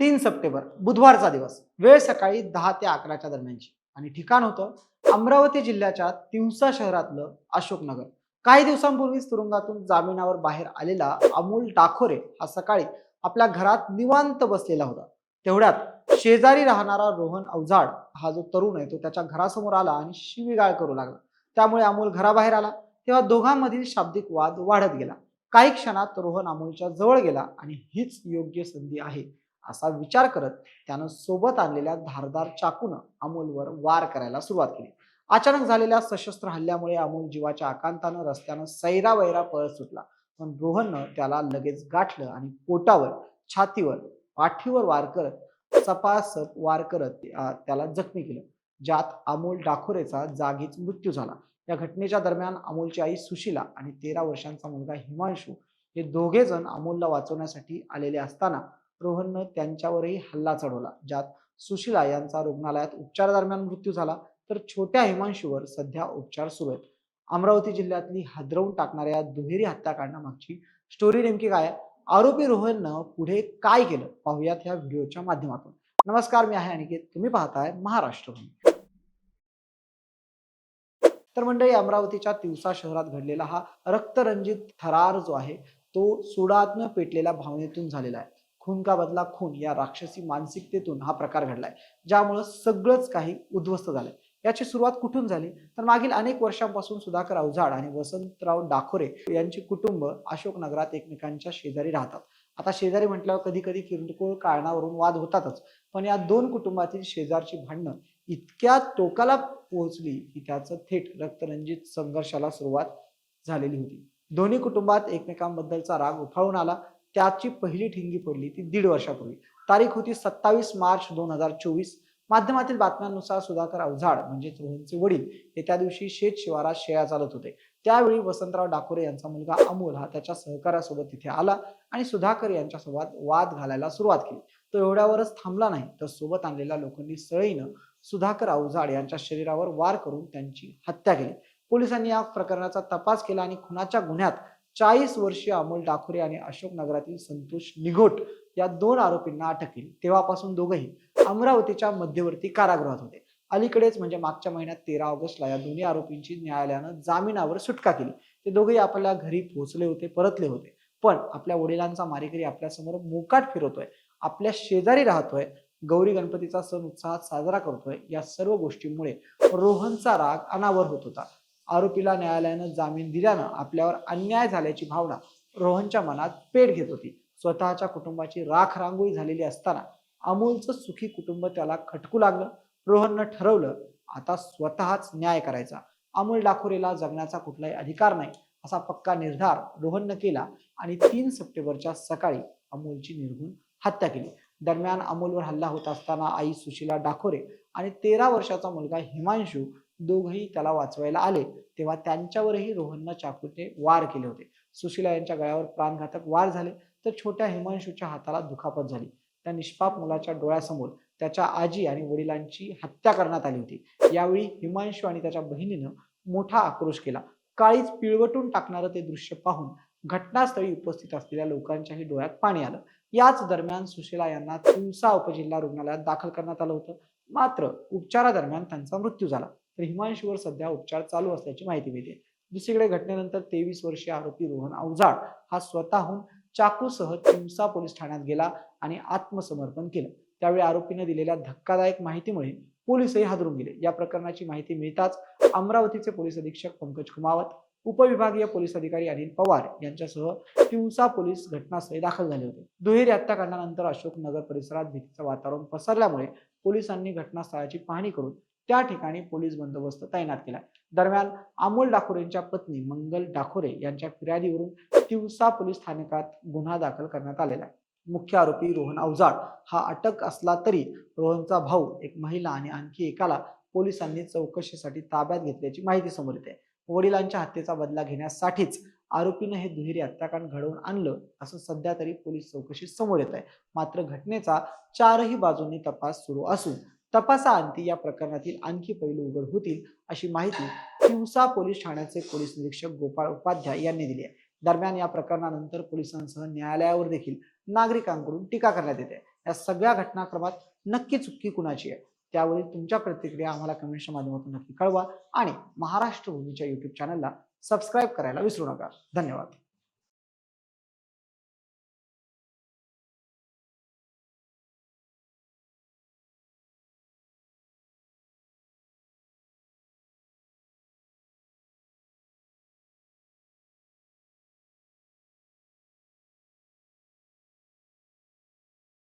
तीन सप्टेंबर बुधवारचा दिवस वेळ सकाळी दहा ते अकराच्या दरम्यानची. आणि ठिकाण होतं अमरावती जिल्ह्याच्या तिवसा शहरातलं अशोकनगर. काही दिवसांपूर्वीच तुरुंगातून जामिनावर बाहेर आलेला अमोल डाखोरे हा सकाळी आपल्या घरात निवांत बसलेला होता. तेवढ्यात शेजारी राहणारा रोहन अवजाड हा जो तरुण आहे तो त्याच्या घरासमोर आला आणि शिवीगाळ करू लागला. त्यामुळे अमोल घराबाहेर आला. तेव्हा दोघांमधील शाब्दिक वाद वाढत गेला. काही क्षणात रोहन अमोलच्या जवळ गेला आणि हीच योग्य संधी आहे. असा विचार करत त्यानं सोबत आणलेल्या धारदार चाकूनं अमोलवर वार करायला सुरुवात केली. अचानक झालेल्या सशस्त्र हल्ल्यामुळे अमोल जीवाच्या आकांतानं रस्त्यानं सैरा वैरा पळत सुटला. पण रोहननं त्याला लगेच गाठलं आणि पोटावर छातीवर पाठीवर वार करत सपासप वार करत त्याला जखमी केलं ज्यात अमोल डाखोरेचा जागीच मृत्यू झाला. या घटनेच्या दरम्यान अमोलची आई सुशीला आणि तेरा वर्षांचा मुलगा हिमांशू हे दोघे जण अमोलला वाचवण्यासाठी आलेले असताना रोहननं त्यांच्यावरही हल्ला चढवला ज्यात सुशीला यांचा रुग्णालयात उपचारादरम्यान मृत्यू झाला. तर छोट्या हिमांशूवर सध्या उपचार सुरू आहेत. अमरावती जिल्ह्यातली हादरवून टाकणाऱ्या दुहेरी हत्याकांडामागची स्टोरी नेमकी काय आरोपी रोहननं पुढे काय केलं? पाहूयात ह्या व्हिडिओच्या माध्यमातून. नमस्कार मी आहे अनिकेत. तुम्ही पाहताय महाराष्ट्र तर मंडळी अमरावतीच्या तिवसा शहरात घडलेला हा रक्तरंजित थरार जो आहे तो सुडातनं पेटलेल्या भावनेतून झालेला आहे. खून का बदला? खून. या राक्षसी मानसिकतेतून हा प्रकार घडलाय. ज्यामुळं सगळंच काही उद्ध्वस्त झालंय. याची सुरुवात कुठून झाली? तर मागील अनेक वर्षांपासून सुधाकर अवजाड आणि वसंतराव डाखोरे यांची कुटुंब अशोकनगरात एकमेकांच्या शेजारी राहतात. आता शेजारी म्हटल्यावर कधी कधी किरकोळ कारणावरून वाद होतातच. पण या दोन कुटुंबातील शेजारची भांडणं इतक्या टोकाला पोहोचली की त्याचं थेट रक्तरंजित संघर्षाला सुरुवात झालेली होती. दोन्ही कुटुंबात एकमेकांबद्दलचा राग उफाळून आला. त्याची पहिली ठिंगी पडली ती दीड वर्षापूर्वी. तारीख होती सत्तावीस मार्च दोन हजार चोवीस. माध्यमातील बातम्यांनुसार सुधाकर अवझाड म्हणजेच रोहनचे वडील हे त्या दिवशी शेत शिवारात शेळ्या चालत होते. त्यावेळी वसंतराव डाकोरे यांचा मुलगा अमोल हा त्याच्या सहकार्यासोबत तिथे आला आणि सुधाकर यांच्यासोबत वाद घालायला सुरुवात केली. तो एवढ्यावरच थांबला नाही तर सोबत आणलेल्या लोकांनी सळईनं सुधाकर अवजाड यांच्या शरीरावर वार करून त्यांची हत्या केली. पोलिसांनी या प्रकरणाचा तपास केला आणि खुनाच्या गुन्ह्यात चाळीस वर्षीय अमोल डाखोरे आणि अशोक नगरातील संतोष निघोट या दोन आरोपींना अटक केली. तेव्हापासून दोघंही अमरावतीच्या मध्यवर्ती कारागृहात होते. अलीकडेच म्हणजे मागच्या महिन्यात तेरा ऑगस्टला या दोन्ही आरोपींची न्यायालयानं जामिनावर सुटका केली. ते दोघेही आपल्या घरी पोहोचले होते परतले होते. पण आपल्या वडिलांचा मारेकरी आपल्यासमोर मोकाट फिरवतोय आपल्या शेजारी राहतोय गौरी गणपतीचा सण उत्साहात साजरा करतोय या सर्व गोष्टींमुळे रोहनचा राग अनावर होत होता. आरोपीला न्यायालयानं जामीन दिल्यानं आपल्यावर अन्याय झाल्याची भावना रोहनच्या मनात पेट घेत होती. स्वतःच्या कुटुंबाची राख रांगोळी झालेली असताना अमोलचं सुखी कुटुंब त्याला खटकू लागलं. रोहननं ठरवलं आता स्वतःच न्याय करायचा. अमोल डाखोरेला जगण्याचा कुठलाही अधिकार नाही असा पक्का निर्धार रोहननं केला आणि तीन सप्टेंबरच्या सकाळी अमोलची निर्घुण हत्या केली. दरम्यान अमोलवर हल्ला होत असताना आई सुशीला डाकोरे आणि तेरा वर्षाचा मुलगा हिमांशू दोघही त्याला वाचवायला आले. तेव्हा त्यांच्यावरही रोहननं चाकूने वार केले होते. सुशीला यांच्या गळ्यावर प्राणघातक वार झाले. तर छोट्या हिमांशूच्या हाताला दुखापत झाली. त्या निष्पाप मुलाच्या डोळ्यासमोर त्याच्या आजी आणि वडिलांची हत्या करण्यात आली होती. यावेळी हिमांशू आणि त्याच्या बहिणीनं मोठा आक्रोश केला. काळीच पिळवटून टाकणारं ते दृश्य पाहून घटनास्थळी उपस्थित असलेल्या लोकांच्याही डोळ्यात पाणी आलं. याच दरम्यान सुशीला यांना तिवसा उपजिल्हा रुग्णालयात दाखल करण्यात आलं होतं. मात्र उपचारादरम्यान त्यांचा मृत्यू झाला. तर हिमांशूवर सध्या उपचार चालू असल्याची माहिती मिळते. दुसरीकडे घटनेनंतर तेवीस वर्षीय आरोपी रोहन अवजाड हा स्वतःहून चाकूसह तिवसा पोलीस ठाण्यात गेला आणि आत्मसमर्पण केलं. त्यावेळी आरोपीने दिलेल्या धक्कादायक माहितीमुळे पोलीसही हादरून गेले. या प्रकरणाची माहिती मिळताच अमरावतीचे पोलीस अधीक्षक पंकज कुमावत उपविभागीय पोलीस अधिकारी अनिल पवार यांच्यासह तिवसा पोलीस घटनास्थळी दाखल झाले होते. दुहेरी हत्याकांडानंतर अशोकनगर परिसरात भीतीचं वातावरण पसरल्यामुळे पोलिसांनी घटनास्थळाची पाहणी करून त्या ठिकाणी पोलीस बंदोबस्त तैनात केला. दरम्यान अमोल डाखोरेंच्या पत्नी मंगल डाकोरे यांच्या फिर्यादीवरून तिवसा पोलीस स्थानकात गुन्हा दाखल करण्यात आलेला. आहे मुख्य आरोपी रोहन अवजाड हा अटक असला तरी रोहनचा भाऊ एक महिला आणि आणखी एकाला पोलिसांनी चौकशीसाठी ताब्यात घेतल्याची माहिती समोर येते. वडिलांच्या हत्येचा बदला घेण्यासाठीच आरोपीनं हे दुहेरी हत्याकांड घडवून आणलं असं सध्या तरी पोलीस चौकशी समोर येत आहे मात्र घटनेचा चारही बाजूंनी तपास सुरू असून तपासाअंती या प्रकरणातील आणखी पैलू उघड होतील अशी माहिती शिवसा पोलीस ठाण्याचे पोलीस निरीक्षक गोपाळ उपाध्याय यांनी दिली आहे. दरम्यान या प्रकरणानंतर पोलिसांसह न्यायालयावर देखील नागरिकांकडून टीका करण्यात येते. या सगळ्या घटनाक्रमात नक्की चुकी कुणाची आहे? त्यावरील तुमच्या प्रतिक्रिया आम्हाला कमेंटच्या माध्यमातून नक्की कळवा आणि महाराष्ट्र भूमीच्या युट्यूब चॅनलला सबस्क्राईब करायला विसरू नका. धन्यवाद.